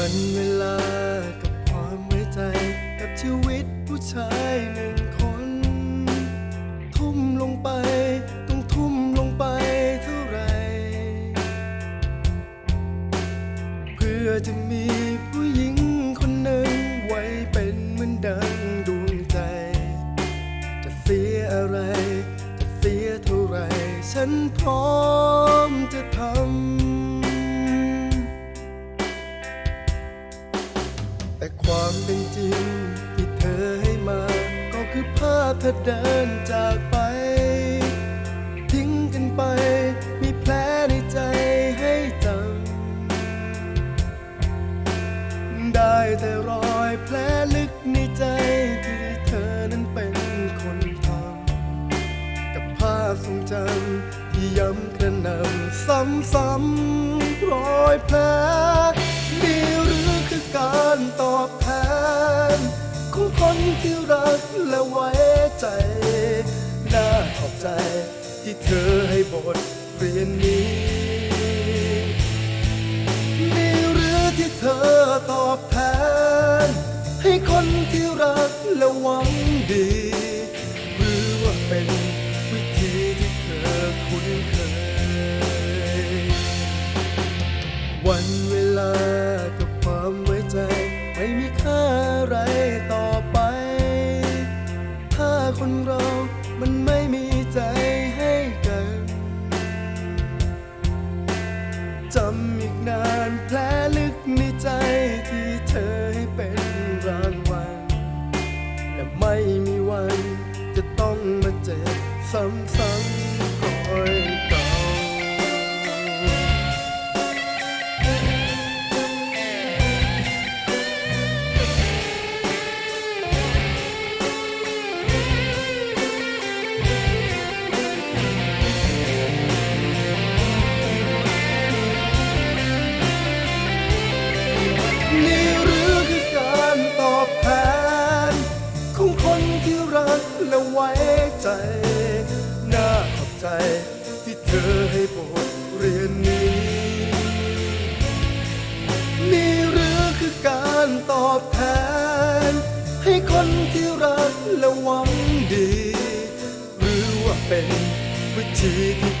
วันเวลากับความไว้ใจ กับชีวิตผู้ชายหนึ่งคน ทุ่มลงไป ต้องทุ่มลงไปเท่าไร เพื่อจะมีผู้หญิงคนหนึ่งไว้เป็นเหมือนดังดวงใจ จะเสียอะไร จะเสียเท่าไร ฉันพร้อมจะทำ แต่ความเป็นจริงที่เธอให้มา ก็คือภาพเธอเดินจากไป ทิ้งกันไป มีแผลในใจให้จำได้แต่รอยแผลลึกในใจที่เธอนั้นเป็นคนทำกับภาพทรงจำที่ย้ำกระหน่ำซ้ำๆรอยแผล คนที่รักและไว้ใจ น่าขอบใจที่เธอให้บทเรียนนี้นี่หรือที่เธอตอบแทน ให้คนที่รักและหวังดี หรือว่าเป็นวิธีที่เธอคุ้นเคย วันเวลา คนเรา มันไม่มีใจให้กันจำอีกนานแผลลึกในใจที่เธอให้เป็นรางวัล และไม่มีวันจะต้องมาเจ็บซ้ำๆคอย น่าขอบใจที่เธอให้บทเรียนนี้ นี่หรือคือการตอบแทน ให้คนที่รักและหวังดี หรือว่าเป็นวิธีที่อคุ้น